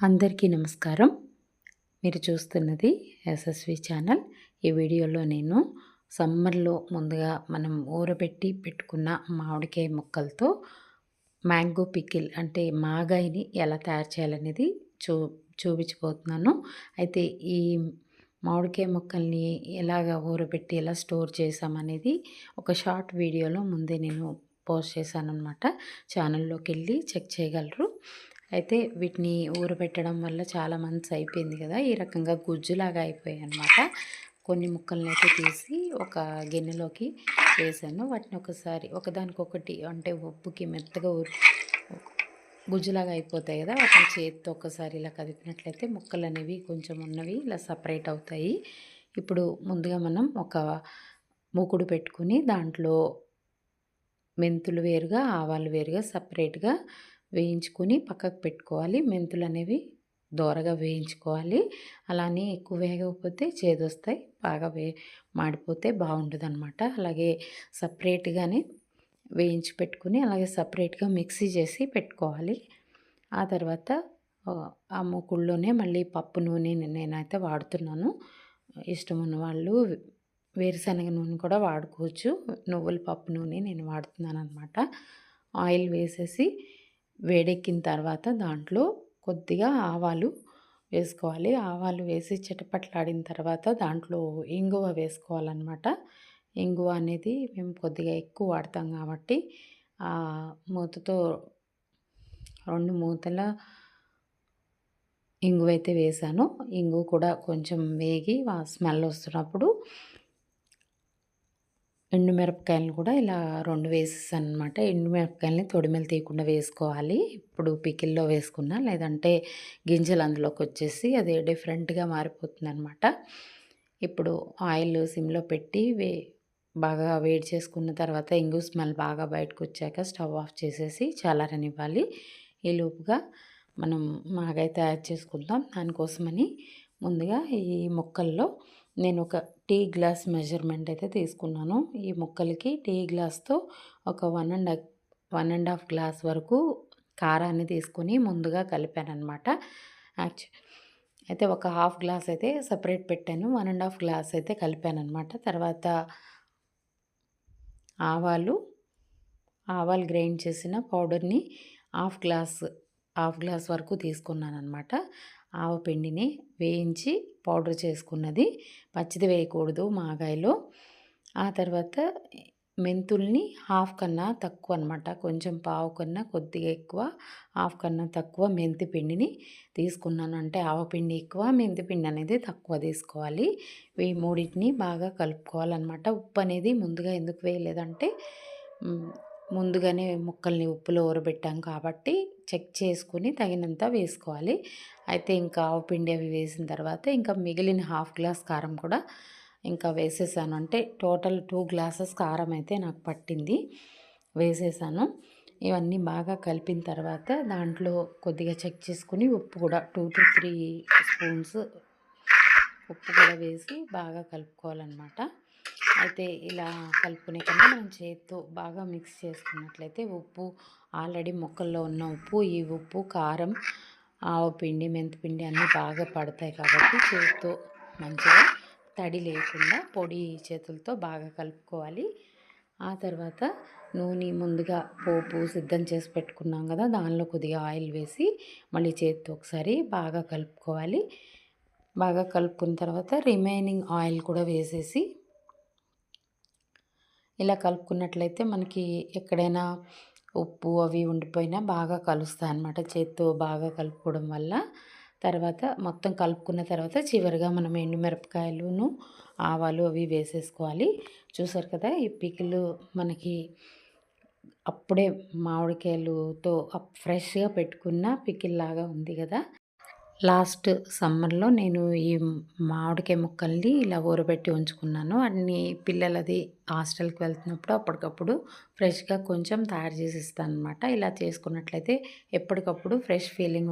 అందరికీ నమస్కారం. మీరు చూస్తున్నది ఎస్ఎస్వి ఛానల్. ఈ వీడియోలో నేను సమ్మర్లో ముందుగా మనం ఊరబెట్టి పెట్టుకున్న మామిడికాయ ముక్కలతో మ్యాంగో పికిల్ అంటే మాగాయిని ఎలా తయారు చేయాలనేది చూ చూపించబోతున్నాను. అయితే ఈ మామిడికాయ ముక్కల్ని ఎలాగ ఊరబెట్టి ఎలా స్టోర్ చేసామనేది ఒక షార్ట్ వీడియోలో ముందే నేను పోస్ట్ చేశాను అనమాట ఛానల్లోకి వెళ్ళి చెక్ చేయగలరు. అయితే వీటిని ఊరబెట్టడం వల్ల చాలా మంత్స్ అయిపోయింది కదా. ఈ రకంగా గుజ్జులాగా అయిపోయాయి అనమాట కొన్ని ముక్కలను అయితే తీసి ఒక గిన్నెలోకి వేసాను. వాటిని ఒకసారి ఒకదానికొకటి అంటే ఉప్పుకి మెత్తగా ఊరి గుజ్జులాగా అయిపోతాయి కదా. వాటిని చేతితో ఒకసారి ఇలా కదిపినట్లయితే ముక్కలు అనేవి కొంచెం ఉన్నవి ఇలా సపరేట్ అవుతాయి. ఇప్పుడు ముందుగా మనం ఒక మూకుడు పెట్టుకుని దాంట్లో మెంతులు వేరుగా ఆవాలు వేరుగా సపరేట్గా వేయించుకొని పక్కకు పెట్టుకోవాలి. మెంతులు అనేవి దోరగా వేయించుకోవాలి. అలానే ఎక్కువ వేగకపోతే చేదొస్తాయి. బాగా వే మాడిపోతే బాగుంటుంది అనమాట అలాగే సపరేట్గానే వేయించి పెట్టుకుని అలాగే సపరేట్గా మిక్సీ చేసి పెట్టుకోవాలి. ఆ తర్వాత ఆ మూకుళ్ళోనే మళ్ళీ పప్పు నూనె నేనైతే వాడుతున్నాను. ఇష్టం ఉన్న వాళ్ళు వేరుశనగ నూనె కూడా వాడుకోవచ్చు. నువ్వుల పప్పు నూనె నేను వాడుతున్నాను అనమాట ఆయిల్ వేసేసి వేడెక్కిన తర్వాత దాంట్లో కొద్దిగా ఆవాలు వేసుకోవాలి. ఆవాలు వేసి చిటపట్లాడిన తర్వాత దాంట్లో ఇంగువ వేసుకోవాలన్నమాట. ఇంగువ అనేది మేము కొద్దిగా ఎక్కువ వాడతాం కాబట్టి మూతతో రెండు మూతల ఇంగువ అయితే వేసాను. ఇంగు కూడా కొంచెం వేగి స్మెల్ వస్తున్నప్పుడు ఎండుమిరపకాయలను కూడా ఇలా రెండు వేసేసాను అనమాట ఎండుమిరపకాయలని తొడిమెలు తీయకుండా వేసుకోవాలి. ఇప్పుడు పికిల్లో వేసుకున్నా లేదంటే గింజలు అందులోకి వచ్చేసి అది డిఫరెంట్గా మారిపోతుంది అనమాట ఇప్పుడు ఆయిల్ సిమ్లో పెట్టి వే బాగా వేడి చేసుకున్న తర్వాత ఇంగు స్మెల్ బాగా బయటకు వచ్చాక స్టవ్ ఆఫ్ చేసేసి చల్లారనివ్వాలి ఈ లోపుగా మనం మాగాయ తయారు చేసుకుందాం. దానికోసమని ముందుగా ఈ మొక్కల్లో నేను ఒక టీ గ్లాస్ మెజర్మెంట్ అయితే తీసుకున్నాను. ఈ ముక్కలకి టీ గ్లాస్తో ఒక one and one and half glass వరకు కారాన్ని తీసుకొని ముందుగా కలిపాను అనమాట యాక్చు అయితే ఒక హాఫ్ గ్లాస్ అయితే సపరేట్ పెట్టాను. వన్ అండ్ హాఫ్ గ్లాస్ అయితే కలిపాను అనమాట తర్వాత ఆవాలు ఆవాలు గ్రైండ్ చేసిన పౌడర్ని హాఫ్ గ్లాస్ హాఫ్ గ్లాస్ వరకు తీసుకున్నాను అనమాట ఆవపిండిని వేయించి పౌడర్ చేసుకున్నది. పచ్చిది వేయకూడదు మాగాయలో. ఆ తర్వాత మెంతుల్ని హాఫ్ కన్నా తక్కువ అనమాట కొంచెం పావు కన్నా కొద్దిగా ఎక్కువ హాఫ్ కన్నా తక్కువ మెంతి పిండిని తీసుకున్నాను. అంటే ఆవపిండి ఎక్కువ మెంతి పిండి అనేది తక్కువ తీసుకోవాలి. ఈ మూడింటిని బాగా కలుపుకోవాలన్నమాట. ఉప్పు అనేది ముందుగా ఎందుకు వేయలేదంటే ముందుగానే ముక్కల్ని ఉప్పులో ఊరబెట్టాం కాబట్టి చెక్ చేసుకుని తగినంత వేసుకోవాలి. అయితే ఇంకా ఆవు పిండి అవి వేసిన తర్వాత ఇంకా మిగిలిన హాఫ్ గ్లాస్ కారం కూడా ఇంకా వేసేసాను. అంటే టోటల్ టూ గ్లాసెస్ కారం అయితే నాకు పట్టింది. వేసేసాను. ఇవన్నీ బాగా కలిపిన తర్వాత దాంట్లో కొద్దిగా చెక్ చేసుకుని ఉప్పు కూడా టూ టు త్రీ స్పూన్స్ ఉప్పు కూడా వేసి బాగా కలుపుకోవాలన్నమాట. అయితే ఇలా కలుపుకునే కన్నా మనం చేతితో బాగా మిక్స్ చేసుకున్నట్లయితే ఉప్పు ఆల్రెడీ మొక్కల్లో ఉన్న ఉప్పు ఈ ఉప్పు కారం ఆవపిండి మెంతిపిండి అన్నీ బాగా పడతాయి కాబట్టి చేతితో మంచిగా తడి లేకుండా పొడి చేతులతో బాగా కలుపుకోవాలి. ఆ తర్వాత నూనె ముందుగా పోపు సిద్ధం చేసి పెట్టుకున్నాం కదా దానిలో కొద్దిగా ఆయిల్ వేసి మళ్ళీ చేతితో ఒకసారి బాగా కలుపుకోవాలి. బాగా కలుపుకున్న తర్వాత రిమైనింగ్ ఆయిల్ కూడా వేసేసి ఇలా కలుపుకున్నట్లయితే మనకి ఎక్కడైనా ఉప్పు అవి ఉండిపోయినా బాగా కలుస్తాయి అన్నమాట చేత్తో బాగా కలుపుకోవడం వల్ల. తర్వాత మొత్తం కలుపుకున్న తర్వాత చివరిగా మనం ఎండుమిరపకాయలును ఆవాలు అవి వేసేసుకోవాలి. చూసారు కదా ఈ పికిలు మనకి అప్పుడే మామిడికాయలుతో ఫ్రెష్గా పెట్టుకున్న పికిల్ లాగా ఉంది కదా. లాస్ట్ సమ్మర్లో నేను ఈ మామిడికాయ ముక్కల్ని ఇలా ఊరబెట్టి ఉంచుకున్నాను. అన్ని పిల్లలది హాస్టల్కి వెళ్తున్నప్పుడు అప్పటికప్పుడు ఫ్రెష్గా కొంచెం తయారు చేసి ఇస్తాను అనమాట ఇలా చేసుకున్నట్లయితే ఎప్పటికప్పుడు ఫ్రెష్ ఫీలింగ్